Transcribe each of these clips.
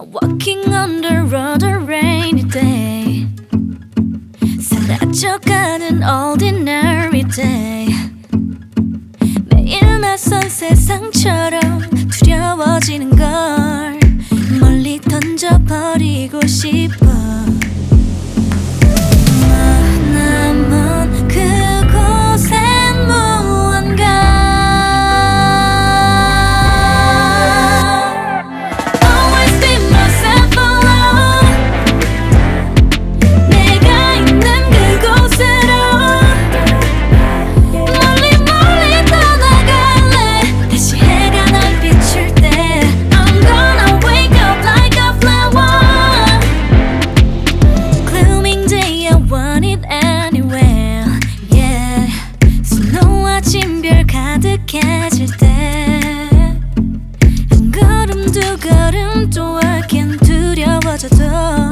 Walking under a rainy day 사라져가는 ordinary day 매일 낯선 세상처럼 두려워지는 걸 멀리 던져버리고 싶어 가득해질 때 한 걸음 두 걸음 또 하긴 두려워져도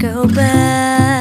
go back.